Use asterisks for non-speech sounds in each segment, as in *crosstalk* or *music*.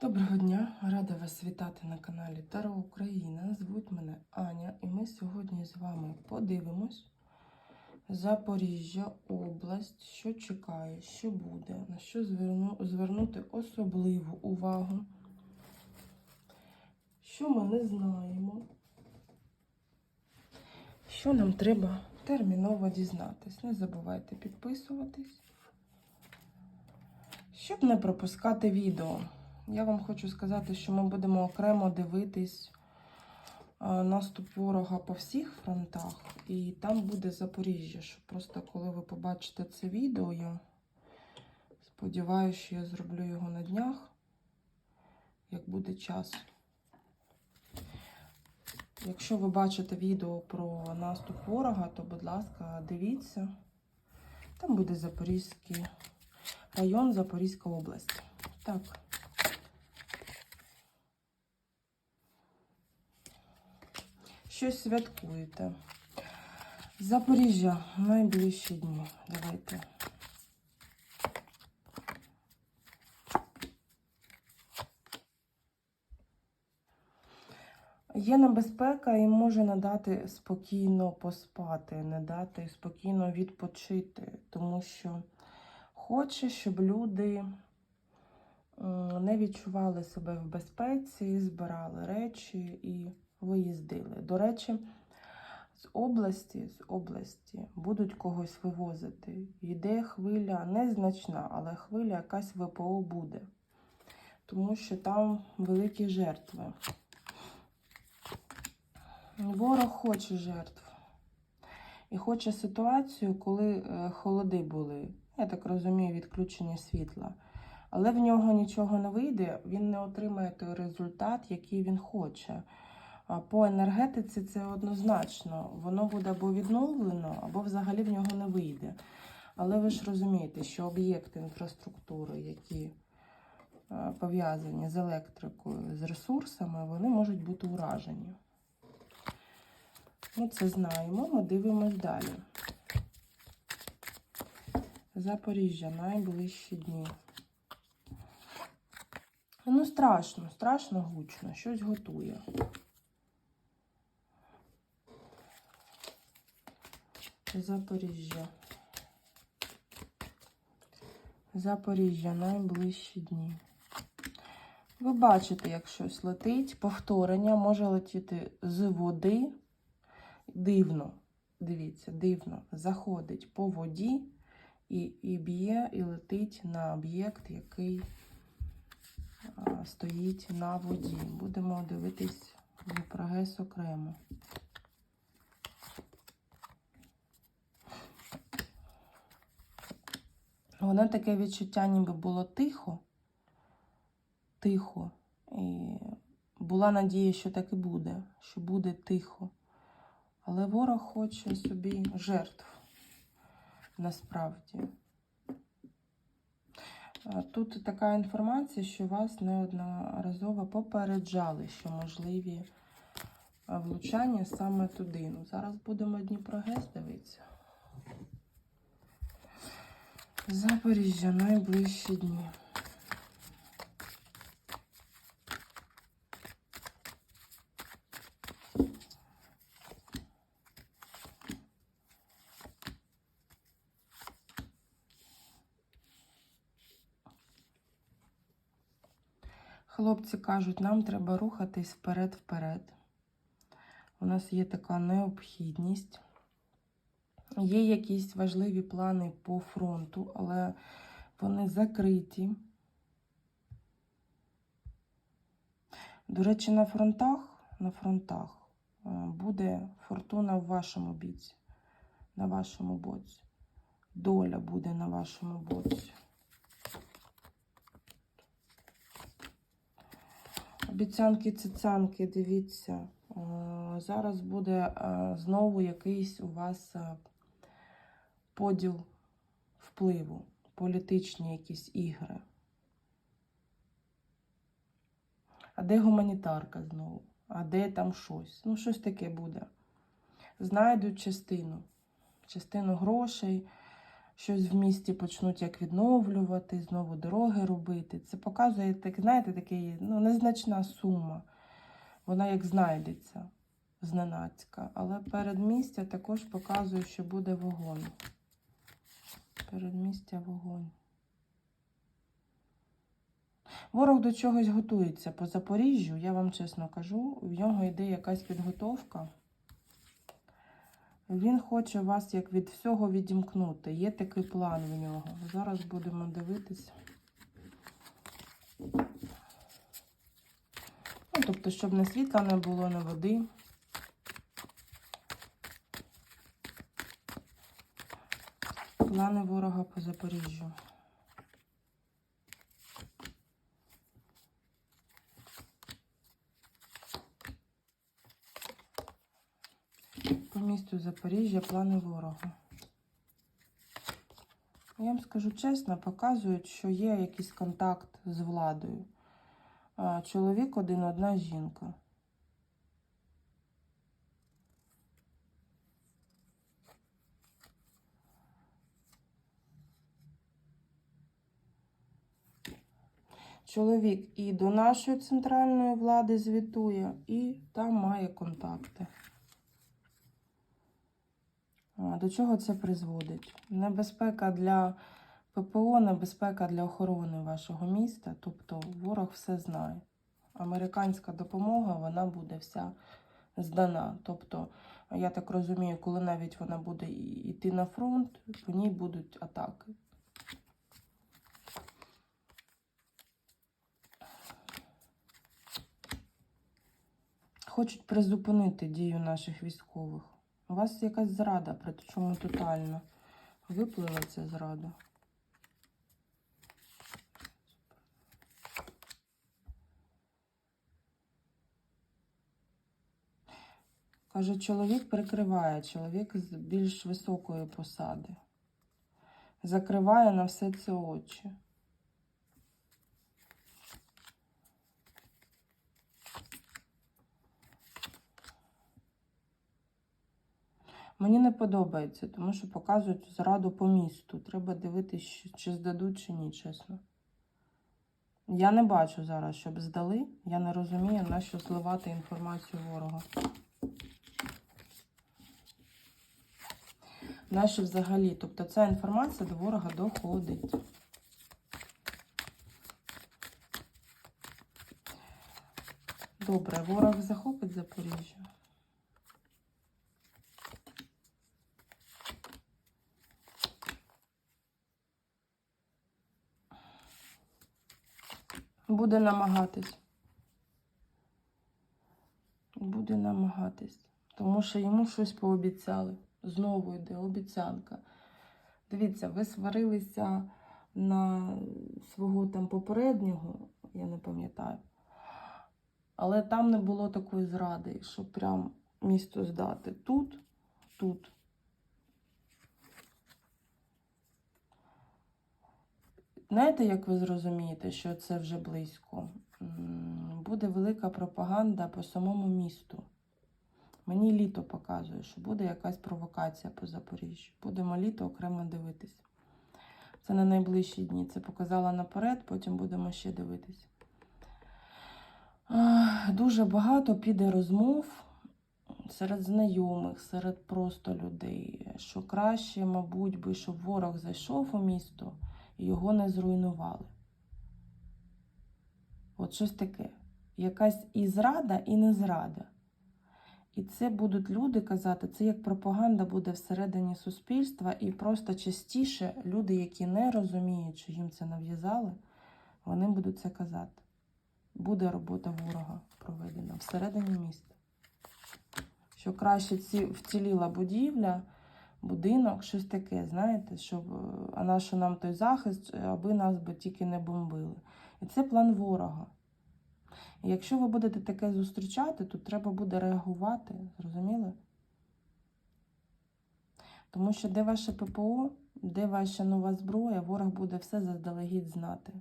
Доброго дня! Рада вас вітати на каналі Таро Україна. Звуть мене Аня, і ми сьогодні з вами подивимось Запоріжжя, область, що чекає, що буде, на що зверну, звернути особливу увагу, що ми не знаємо, що нам треба терміново дізнатись. Не забувайте підписуватись, щоб не пропускати відео. Я вам хочу сказати, що ми будемо окремо дивитись е, наступ ворога по всіх фронтах, і там буде Запоріжжя. Що просто коли ви побачите це відео, я сподіваюся, що я зроблю його на днях, як буде час. Якщо ви бачите відео про наступ ворога, то, будь ласка, дивіться. Там буде Запорізький район, Запорізька область. Так. Щось святкуєте. Запоріжжя найближчі дні. Давайте. Є небезпека і може не дати спокійно поспати, не дати спокійно відпочити, тому що хоче, щоб люди не відчували себе в безпеці, збирали речі і виїздили. До речі, з області, з області будуть когось вивозити. Йде хвиля незначна, але хвиля якась ВПО буде, тому що там великі жертви. Ворог хоче жертв. І хоче ситуацію, коли е, холоди були. Я так розумію, відключення світла. Але в нього нічого не вийде, він не отримає той результат, який він хоче. По енергетиці це однозначно. Воно буде або відновлено, або взагалі в нього не вийде. Але ви ж розумієте, що об'єкти інфраструктури, які е, пов'язані з електрикою, з ресурсами, вони можуть бути уражені. Ми це знаємо, ми дивимось далі. Запоріжжя найближчі дні. Ну, страшно, страшно гучно, щось готує. Запоріжжя. Запоріжжя найближчі дні. Ви бачите, як щось летить, повторення може летіти з води. Дивно, дивіться, дивно, заходить по воді і, і б'є, і летить на об'єкт, який а, стоїть на воді. Будемо дивитись прогрес окремо. Воно таке відчуття, ніби було тихо, тихо. І була надія, що так і буде, що буде тихо. Але ворог хоче собі жертв насправді. Тут така інформація, що вас неодноразово попереджали, що можливі влучання саме туди. Ну, зараз будемо Дніпрогес дивитися. Запоріжжя найближчі дні. Хлопці кажуть, нам треба рухатись вперед-вперед. У нас є така необхідність. Є якісь важливі плани по фронту, але вони закриті. До речі, на фронтах, на фронтах е, буде фортуна в вашому біці, на вашому боці. Доля буде на вашому боці. Обіцянки цицянки, дивіться. е, Зараз буде е, знову якийсь у вас поділ впливу, політичні якісь ігри. А де гуманітарка знову? А де там щось? Ну, щось таке буде. Знайдуть частину, частину грошей, щось в місті почнуть як відновлювати, знову дороги робити. Це показує, так, знаєте, такий, ну, незначна сума. Вона як знайдеться зненацька. Але передмістя також показує, що буде вогонь. Передмістя вогонь. Ворог до чогось готується по Запоріжжю, я вам чесно кажу, в нього йде якась підготовка. Він хоче вас як від всього відімкнути. Є такий план в нього. Зараз будемо дивитися. Ну, тобто, щоб не світла не було, не води. Плани ворога по Запоріжжю. По місту Запоріжжя плани ворога. Я вам скажу чесно, показують, що є якийсь контакт з владою. Чоловік один, одна жінка. Чоловік і до нашої центральної влади звітує, і там має контакти. До чого це призводить? Небезпека для ППО, небезпека для охорони вашого міста. Тобто ворог все знає. Американська допомога вона буде вся здана. Тобто, я так розумію, коли навіть вона буде йти на фронт, по ній будуть атаки. Хочуть призупинити дію наших військових. У вас якась зрада, причому тотальна. Виплила ця зрада. Каже, чоловік прикриває, чоловік з більш високої посади. Закриває на все це очі. Мені не подобається, тому що показують зраду по місту. Треба дивитися, чи здадуть, чи ні, чесно. Я не бачу зараз, щоб здали. Я не розумію, на що зливати інформацію ворога. Наші взагалі, тобто ця інформація до ворога доходить. Добре, ворог захопить Запоріжжя. Буде намагатись. Буде намагатись. Тому що йому щось пообіцяли. Знову йде обіцянка. Дивіться, ви сварилися на свого там попереднього, я не пам'ятаю. Але там не було такої зради, щоб прям місто здати. Тут, тут. Знаєте, як ви зрозумієте, що це вже близько? Буде велика пропаганда по самому місту. Мені літо показує, що буде якась провокація по Запоріжжю. Будемо літо окремо дивитись. Це на найближчі дні. Це показала наперед, потім будемо ще дивитись. Дуже багато піде розмов серед знайомих, серед просто людей, що краще, мабуть, би, щоб ворог зайшов у місто його не зруйнували. От щось таке. Якась і зрада, і не зрада. І це будуть люди казати, це як пропаганда буде всередині суспільства, і просто частіше люди, які не розуміють, що їм це нав'язали, вони будуть це казати. Буде робота ворога проведена всередині міста. Що краще ці, вціліла будівля, будинок, щось таке, знаєте, щоб е, а на нам той захист, е, аби нас би тільки не бомбили. І це план ворога. І якщо ви будете таке зустрічати, то треба буде реагувати, зрозуміли? Тому що де ваше ППО, де ваша нова зброя, ворог буде все заздалегідь знати.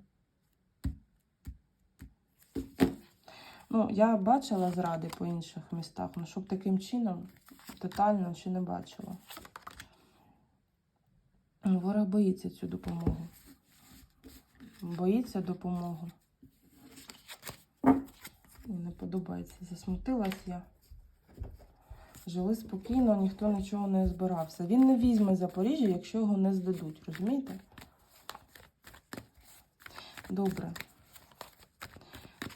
Ну, я бачила зради по інших містах, ну щоб таким чином тотально ще не бачила. Ворог боїться цю допомогу. Боїться допомогу. Не подобається. Засмутилась я. Жили спокійно, ніхто нічого не збирався. Він не візьме Запоріжжя, якщо його не здадуть, розумієте? Добре.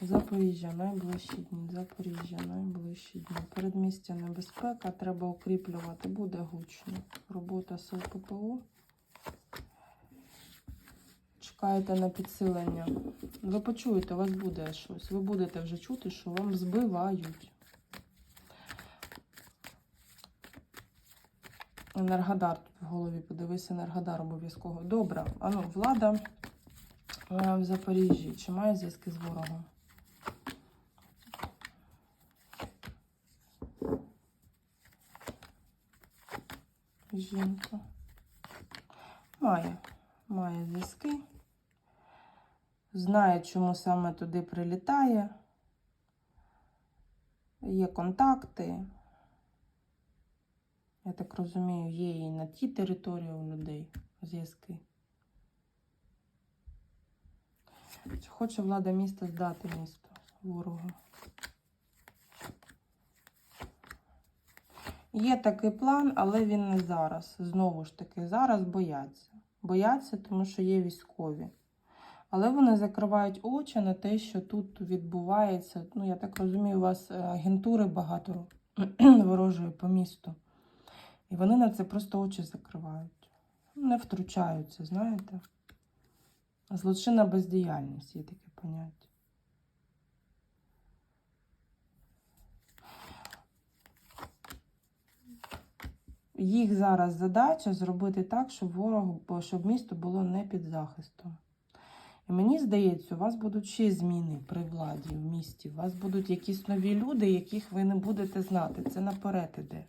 Запоріжжя, найближчі дні. Запоріжжя, найближчі дні. Передмістя небезпека, треба укріплювати, буде гучно. Робота сил ППО. Чекаєте на підсилення. Ви почуєте, у вас буде щось. Ви будете вже чути, що вам збивають. Енергодар тут в голові, подивись, Енергодар обов'язково. Добре, а ну, влада е, в Запоріжжі. Чи має зв'язки з ворогом? Жінка. Має. Має зв'язки. Знає, чому саме туди прилітає. Є контакти. Я так розумію, є і на тій території у людей зв'язки. Чи хоче влада міста здати місто ворогу? Є такий план, але він не зараз. Знову ж таки, зараз бояться. Бояться, тому що є військові. Але вони закривають очі на те, що тут відбувається. Ну, я так розумію, у вас е, агентури багато *clears throat* ворожої по місту. І вони на це просто очі закривають. Не втручаються, знаєте. Злочинна бездіяльність є таке поняття. Їх зараз задача зробити так, щоб ворог, щоб місто було не під захистом. І мені здається, у вас будуть ще зміни при владі в місті. У вас будуть якісь нові люди, яких ви не будете знати. Це наперед іде.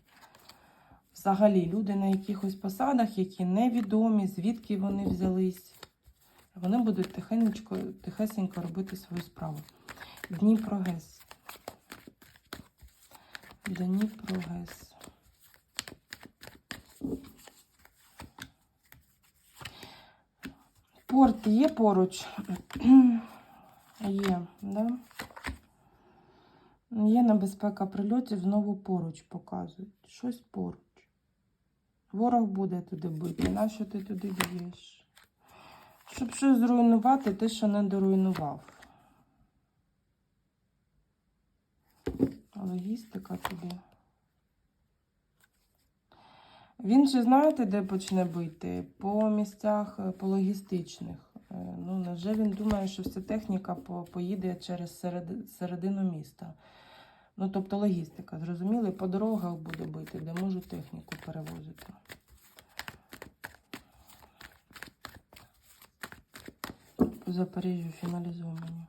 Взагалі, люди на якихось посадах, які невідомі, звідки вони взялись. Вони будуть тихенько, тихесенько робити свою справу. Дніпрогес. Дніпрогес. Порт є поруч. Є, да? Є небезпека прильотів, знову поруч показують. Щось поруч. Ворог буде туди бити. Нащо ти туди б'єш? Щоб щось зруйнувати, те, що не доруйнував. Логістика туди. Він же знаєте, де почне бити? По місцях е, по логістичних. Е, Ну, невже він думає, що вся техніка поїде через середи- середину міста? Ну, тобто логістика, зрозуміли? По дорогах буде бити, де можуть техніку перевозити. По Запоріжжю фіналізуємо.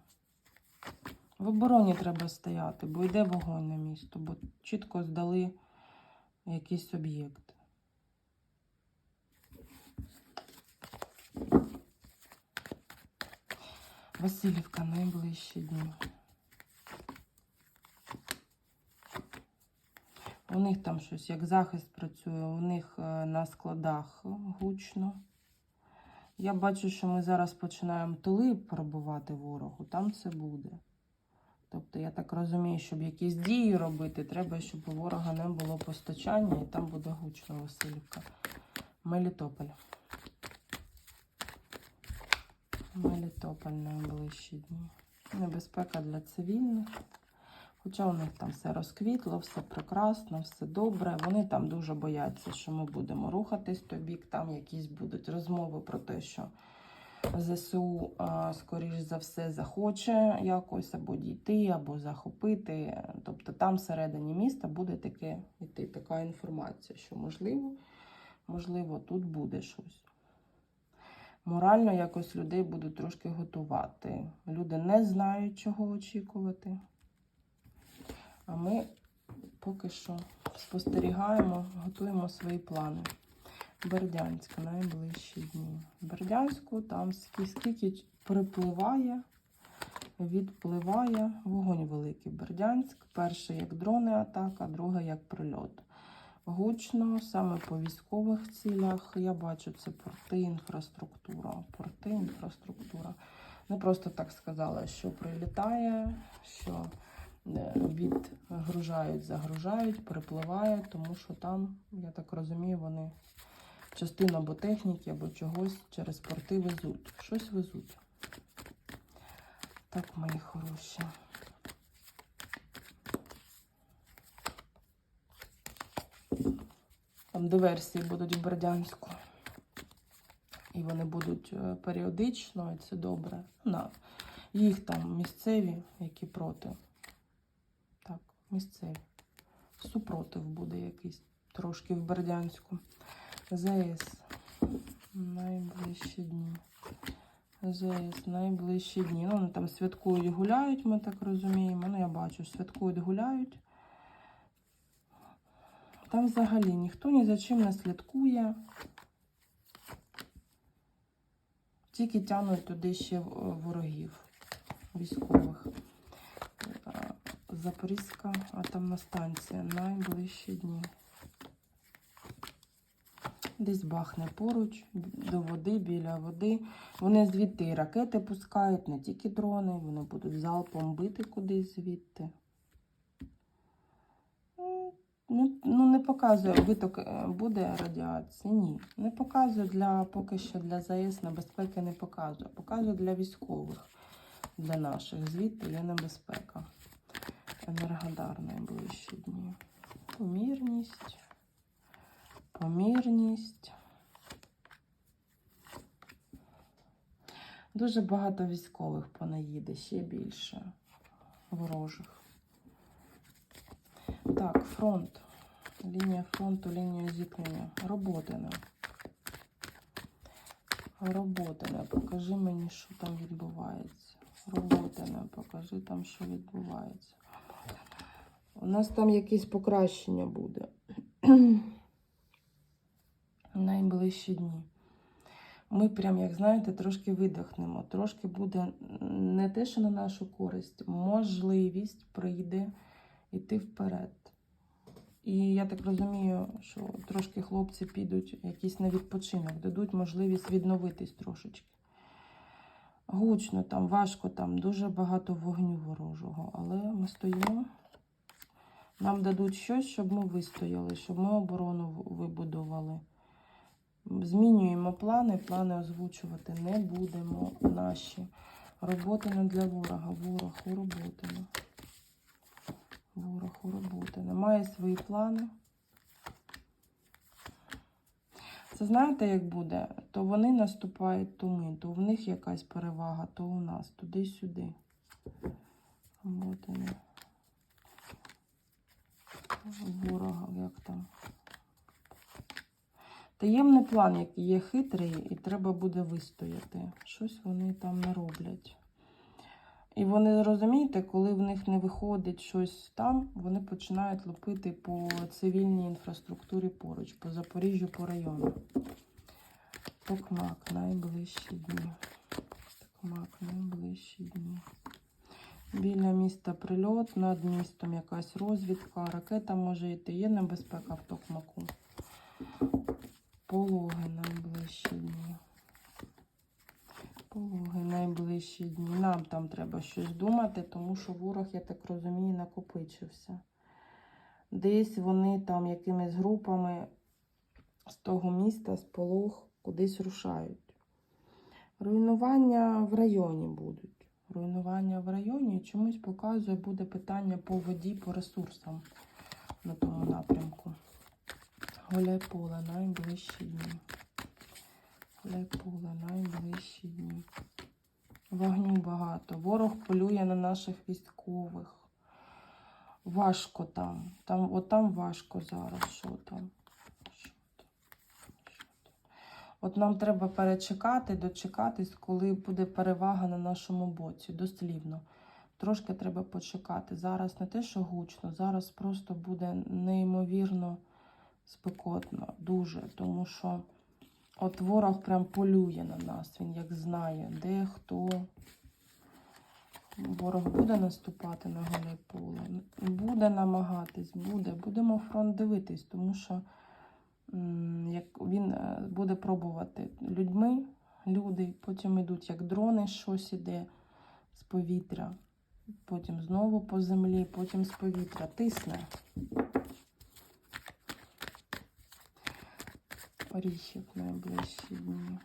В обороні треба стояти, бо йде вогонь на місто, бо чітко здали якийсь об'єкт. Васильівка найближчі дні. У них там щось, як захист працює, у них е, на складах гучно. Я бачу, що ми зараз починаємо тили пробувати ворогу, там це буде. Тобто, я так розумію, щоб якісь дії робити, треба, щоб у ворога не було постачання, і там буде гучно Васильівка. Мелітополь. Мелітополь найближчі дні. Небезпека для цивільних. Хоча у них там все розквітло, все прекрасно, все добре. Вони там дуже бояться, що ми будемо рухатись той бік. Там якісь будуть розмови про те, що ЗСУ, скоріш за все, захоче якось або дійти, або захопити. Тобто там всередині міста буде таке йти така інформація, що можливо, можливо, тут буде щось. Морально якось людей будуть трошки готувати. Люди не знають, чого очікувати. А ми поки що спостерігаємо, готуємо свої плани. Бердянськ найближчі дні. Бердянську там скільки, припливає, відпливає вогонь великий. Бердянськ. Перше як дрони атака, друге як прильот. Гучно, саме по військових цілях. Я бачу, це порти, інфраструктура. Порти, інфраструктура. Не просто так сказала, що прилітає, що е, відгружають, загружають, припливає, тому що там, я так розумію, вони частину або техніки, або чогось через порти везуть. Щось везуть. Так, мої хороші. Там диверсії будуть в Бердянську. І вони будуть е, періодично, і це добре. На. Їх там місцеві, які проти. Так, місцеві. Супротив буде якийсь трошки в Бердянську. ЗС. Найближчі дні. ЗС, найближчі дні. Ну, вони там святкують, гуляють, ми так розуміємо. Ну, я бачу, святкують, гуляють. Там взагалі ніхто ні за чим не слідкує. Тільки тягнуть туди ще ворогів військових. Е, Запорізька атомна станція. Найближчі дні. Десь бахне поруч, до води, біля води. Вони звідти і ракети пускають, не тільки дрони, вони будуть залпом бити кудись звідти. Не, ну, не показує виток е, буде радіації. Ні. Не показує для поки що для ЗАЕС небезпеки не показує. Показує для військових, для наших. Звідти є небезпека. Енергодар найближчі дні. Помірність. Помірність. Дуже багато військових понаїде, ще більше ворожих. Так, фронт. Лінія фронту, лінія зіткнення. Роботине. Роботине. Покажи мені, що там відбувається. Роботине, покажи там, що відбувається. У нас там якесь покращення буде. *clears throat* Найближчі дні. Ми прям, як знаєте, трошки видихнемо. Трошки буде не те, що на нашу користь, можливість прийде йти вперед. І я так розумію, що трошки хлопці підуть якісь на відпочинок, дадуть можливість відновитись трошечки. Гучно там, важко там, дуже багато вогню ворожого, але ми стоїмо. Нам дадуть щось, щоб ми вистояли, щоб ми оборону вибудували. Змінюємо плани, плани озвучувати не будемо наші. Роботи не для ворога. Ворог у роботи. Ворог у роботи. Немає свої плани. Це знаєте, як буде? То вони наступають, то ми, то в них якась перевага, то у нас, туди-сюди. Роботи не. Ворога, як там. Таємний план, який є хитрий, і треба буде вистояти. Щось вони там не роблять. І вони розумієте, коли в них не виходить щось там, вони починають лупити по цивільній інфраструктурі поруч, по Запоріжжю, по району. Токмак найближчі дні. Токмак найближчі дні. Біля міста прильот, над містом якась розвідка, ракета може йти. Є небезпека в Токмаку. Пологи найближчі дні. Пологи найближчі дні. Нам там треба щось думати, тому що ворог, я так розумію, накопичився. Десь вони там якимись групами з того міста, з полог, кудись рушають. Руйнування в районі будуть. Руйнування в районі чомусь показує, буде питання по воді, по ресурсам на тому напрямку. Гуляй поле найближчі дні. Гуляй поле найближчі дні. Вогню багато. Ворог полює на наших військових. Важко там. Там, от там важко зараз. Що там? Що там? Що там? От нам треба перечекати, дочекатись, коли буде перевага на нашому боці, дослівно. Трошки треба почекати. Зараз не те, що гучно, зараз просто буде неймовірно спекотно, дуже, тому що от ворог прям полює на нас, він як знає, де хто Ворог буде наступати на голе поле, буде намагатись, буде. Будемо фронт дивитись, тому що як він е, буде пробувати людьми, люди, потім йдуть як дрони, щось іде з повітря, потім знову по землі, потім з повітря. Тисне. Оріхів найближчі дні.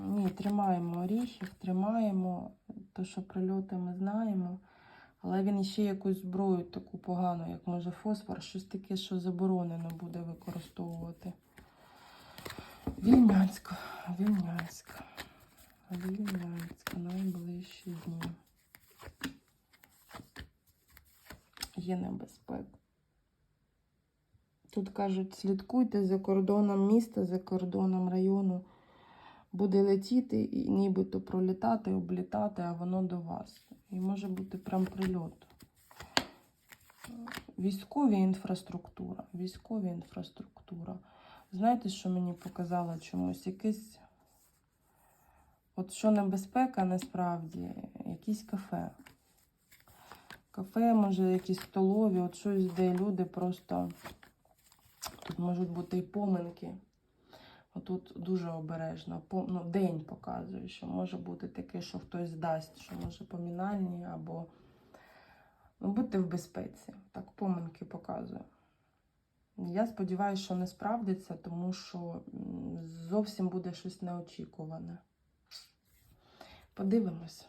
Ні, тримаємо оріхів, тримаємо. То, що прильоти ми знаємо. Але він ще якусь зброю таку погану, як може фосфор, щось таке, що заборонено буде використовувати. Вільнянська, Вільнянська, Вільнянська, найближчі дні. Є небезпека. Тут кажуть, слідкуйте за кордоном міста, за кордоном району. Буде летіти і нібито пролітати, облітати, а воно до вас. І може бути прям прильот. Військові інфраструктура. Військові інфраструктура. Знаєте, що мені показало чомусь? Якесь. От що небезпека насправді, якісь кафе. Кафе, може, якісь столові, от щось, де люди просто. Тут можуть бути і поминки. Отут дуже обережно. Ну, день показує, що може бути таке, що хтось дасть, що може помінальні або. Ну, будьте в безпеці. Так, поминки показує. Я сподіваюся, що не справдиться, тому що зовсім буде щось неочікуване. Подивимось.